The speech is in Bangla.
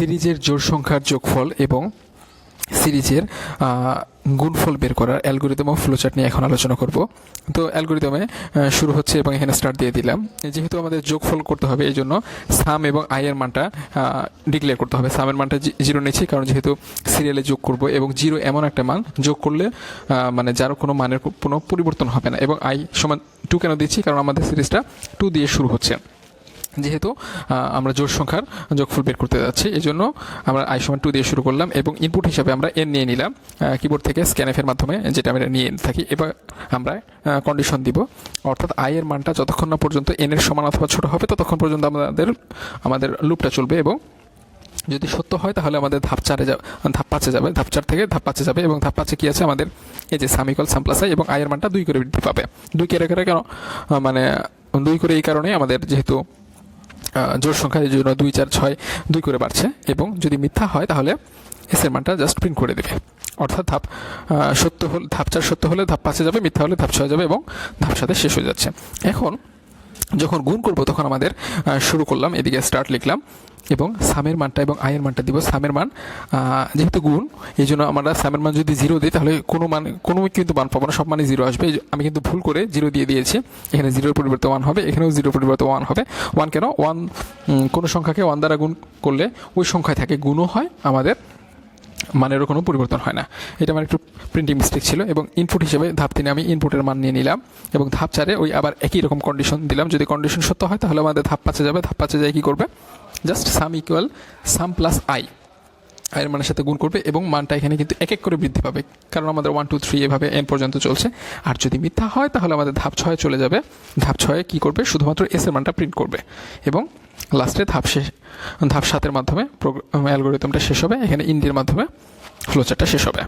সিরিজের জোড় সংখ্যার যোগফল এবং সিরিজের গুণফল বের করার অ্যালগোরিদম ও ফ্লোচার্ট নিয়ে এখন আলোচনা করব। তো অ্যালগোরিদমে শুরু হচ্ছে এবং এখানে স্টার্ট দিয়ে দিলাম। যেহেতু আমাদের যোগফল করতে হবে এই জন্য সাম এবং আই এর মানটা ডিক্লেয়ার করতে হবে। সামের মানটা জিরো নিচ্ছি, কারণ যেহেতু সিরিয়ালে যোগ করব এবং জিরো এমন একটা মান যোগ করলে মানে যার কোনো মানের কোনো পরিবর্তন হবে না। এবং আই সমান টু কেন দিচ্ছি? কারণ আমাদের সিরিজটা টু দিয়ে শুরু হচ্ছে। যেহেতু আমরা জোর সংখ্যার যোগফল বের করতে যাচ্ছি এই জন্য আমরা আই সমান টু দিয়ে শুরু করলাম এবং ইনপুট হিসাবে আমরা এন নিয়ে নিলাম কিবোর্ড থেকে স্ক্যানএফের মাধ্যমে যেটা আমরা নিয়ে থাকি। এবার আমরা কন্ডিশন দিব, অর্থাৎ আই এর মানটা যতক্ষণ না পর্যন্ত এন এর সমান অথবা ছোট হবে, ততক্ষণ পর্যন্ত আমাদের আমাদের লুপটা চলবে এবং যদি সত্য হয়, তাহলে আমাদের ধাপ চারে যাবে ধাপ পাঁচে যাবে, ধাপ চার থেকে ধাপ পাঁচে যাবে এবং ধাপ পাঁচে কি আছে? আমাদের এই যে সামিকল সামপ্লাস আই এবং আয়ের মানটা দুই করে বৃদ্ধি পাবে। দুই করে করে কেন? মানে দুই করে এই কারণে আমাদের যেহেতু জোড় সংখ্যা এই জন্য দুই, চার, ছয়, দুই করে বাড়ছে এবং যদি মিথ্যা হয় তাহলে এস এর মানটা জাস্ট প্রিন্ট করে দেবে। অর্থাৎ ধাপ সত্য হলে, ধাপ চার সত্য হলে ধাপ পাঁচে যাবে, মিথ্যা হলে ধাপ ছয় যাবে এবং ধাপ সাথে শেষ হয়ে যাচ্ছে। এখন যখন গুণ করব তখন আমাদের শুরু করলাম, এদিকে স্টার্ট লিখলাম, এবং সামের মানটা এবং আয়ের মানটা দিব। সামের মান যেহেতু গুণ, এই জন্য আমরা সামের মান যদি জিরো দিই, তাহলে কোনো মান, কোনো কিন্তু মান পাবো না, সব মানে জিরো আসবে। আমি কিন্তু ভুল করে জিরো দিয়ে দিয়েছি। এখানে জিরোর পরিবর্তে ওয়ান হবে, এখানেও জিরোর পরিবর্তে ওয়ান হবে। ওয়ান কেন? ওয়ান কোনো সংখ্যাকে ওয়ান দ্বারা গুণ করলে ওই সংখ্যায় থাকে, গুণও হয় আমাদের মানেরও কোনো পরিবর্তন হয় না। এটা আমার একটু প্রিন্টিং মিস্টেক ছিল এবং ইনপুট হিসেবে ধাপ তিনে আমি ইনপুটের মান নিয়ে নিলাম এবং ধাপ চারে ওই আবার একই রকম কন্ডিশন দিলাম। যদি কন্ডিশন সত্য হয়, তাহলে আমাদের ধাপ পাঁচে যাবে। ধাপ পাঁচে যায় কী করবে? Just sum equal sum plus I আয়ের মানের সাথে গুণ করবে এবং মানটা এখানে কিন্তু এক এক করে বৃদ্ধি পাবে। কারণ আমাদের ওয়ান টু থ্রি এভাবে এন পর্যন্ত চলছে। আর যদি মিথ্যা হয়, তাহলে আমাদের ধাপ ছয়ে চলে যাবে। ধাপ ছয়ে কী করবে? শুধুমাত্র এস এর মানটা প্রিন্ট করবে। এবং লাস্টে ধাপ শেষ ধাপ সাতের মাধ্যমে প্রোগ্রাম অ্যালগোরিদমটা শেষ হবে। এখানে ইন্ডির মাধ্যমে ফ্লোচারটা শেষ হবে।